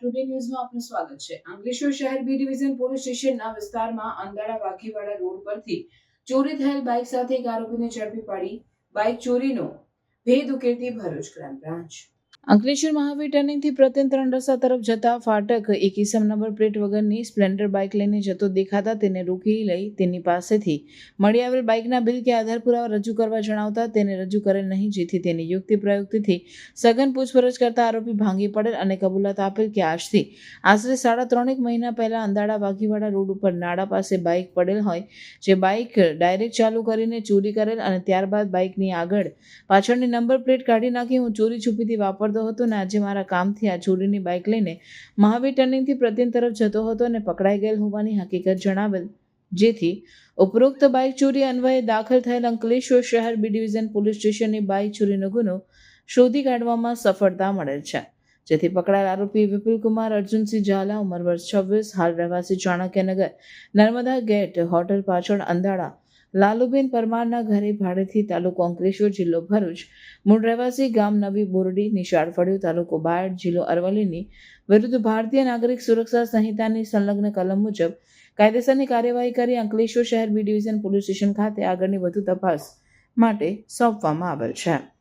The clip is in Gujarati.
ટુડે ન્યૂઝમાં આપનું સ્વાગત છે. અંકલેશ્વર શહેર બી ડિવિઝન પોલીસ સ્ટેશનના વિસ્તારમાં અંદાળા વાઘીવાડા રોડ પરથી ચોરી થયેલ બાઇક સાથે એક આરોપીને ઝડપી પાડી. બાઇક ચોરીનો ભેદ ઉકેલતી ભરૂચ ક્રાઇમ બ્રાન્ચ. અંકલેશ્વર મહાવીર ટર્નિંગથી પ્રતિન ત્રણ રસ્તા તરફ જતા ફાટક એક ઇસમ નંબર પ્લેટ વગરની સ્પ્લેન્ડર બાઇક લઈને જતો દેખાતા તેને રોકી લઈ તેની પાસેથી મળી આવેલ બાઇકના બિલ કે આધાર પુરાવા રજૂ કરવા જણાવતા તેને રજૂ કરેલ નહીં, જેથી તેની યુક્તિ પ્રયુક્તિથી સઘન પૂછપરછ કરતા આરોપી ભાંગી પડેલ અને કબૂલાત આપેલ કે આજથી આશરે સાડા ત્રણેક મહિના પહેલાં અંદાડા વાઘીવાડા રોડ ઉપર નાડા પાસે બાઇક પડેલ હોય, જે બાઇક ડાયરેક્ટ ચાલુ કરીને ચોરી કરેલ અને ત્યારબાદ બાઇકની આગળ પાછળની નંબર પ્લેટ કાઢી નાખી હું ચોરી છુપીથી વાપરતો હતો ને આજે મારા કામથી આ ચોરીની બાઇક લઈને મહાવીર ટર્નિંગથી પ્રતિન તરફ જતો હતો અને પકડાઈ ગયેલ હોવાની હકીકત જણાવેલ. જેથી ઉપરોક્ત બાઇક ચોરી અન્વયે દાખલ થયેલ અંકલેશ્વર શહેર બી ડિવિઝન પોલીસ સ્ટેશનની બાઇક ચોરીનો ગુનો શોધી કાઢવામાં સફળતા મળેલ છે. જેથી પકડાયેલ આરોપી વિપુલકુમાર અર્જુનસિંહ ઝાલા ઉંમર વર્ષ છવ્વીસ, હાલ રહેવાસી ચાણક્યનગર નર્મદા ગેટ, હોટલ પાછળ અંદાડા લાલુબેન પરમારના ઘરે ભાડેથી તાલુકો અંકલેશ્વર જિલ્લો ભરૂચ મૂળ રહેવાસી ગામ નવી બોરડી નિશાળ ફળિયું તાલુકો બાયડ જિલ્લો અરવલ્લીની વિરુદ્ધ ભારતીય નાગરિક સુરક્ષા સંહિતાની સંલગ્ન કલમ મુજબ કાયદેસરની કાર્યવાહી કરી અંકલેશ્વર શહેર બી ડિવિઝન પોલીસ સ્ટેશન ખાતે આગળની વધુ તપાસ માટે સોંપવામાં આવેલ છે.